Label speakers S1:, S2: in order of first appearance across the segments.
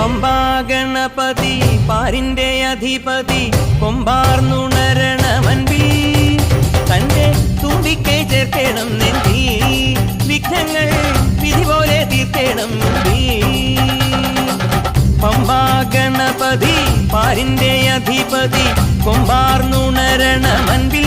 S1: പമ്പാ ഗണപതി പാരിന്റെ അധിപതി കൊമ്പാർന്നുണരണമൻപി തന്റെ തുമ്പിക്കെ ചേർക്കണം നെന്തി വിഘ്നങ്ങൾ വിധി പോലെ തീർക്കണം പമ്പാ ഗണപതി പാരിന്റെ അധിപതി കൊമ്പാർന്നുണരണമൻപി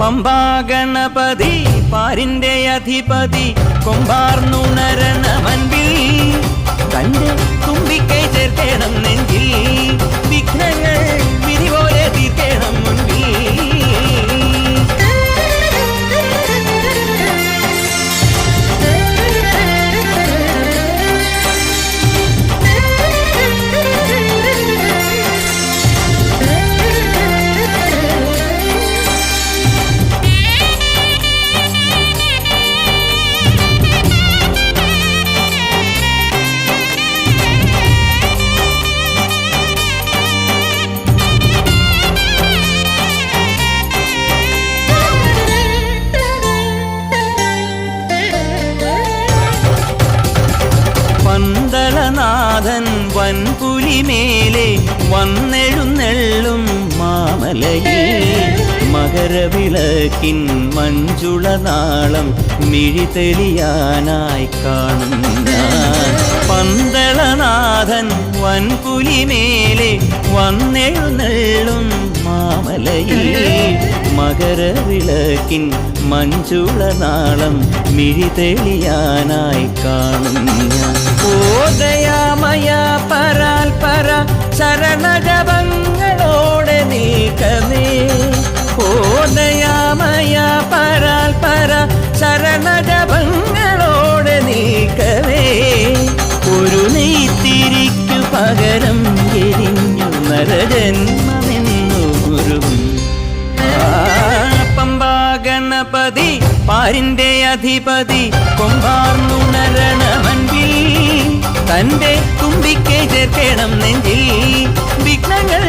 S1: പമ്പാ ഗണപതി പാരിന്റെ അധിപതി കൊമ്പാർന്നുണരണമൻപിൽ തന്റെ തുമ്പിക്കൈ ചേർക്കണം നെഞ്ചിൽ. പന്തളനാഥൻ വൻപുലിമേലെ വന്നെഴുന്നെള്ളും മാമലയിൽ. മകരവിളക്കിൻ മഞ്ജുളനാളം മിഴിതെളിയാനായി കാണും കാണുന്ന പന്തളനാഥൻ വൻപുലിമേലെ വന്നെഴുന്നെള്ളും മാമലയിൽ. மகர விளக்கின் மஞ்சுள நாளம் மிழிதெளியானாய் காணும். ஓதயாமயா பரால் பரா சர ഗണപതി പാരിന്റെ അധിപതി കൊമ്പാർന്നുണരണമൻപിൽ തന്റെ തുമ്പിക്കേ ചേർക്കണം നെഞ്ചിൽ വിഘ്നങ്ങൾ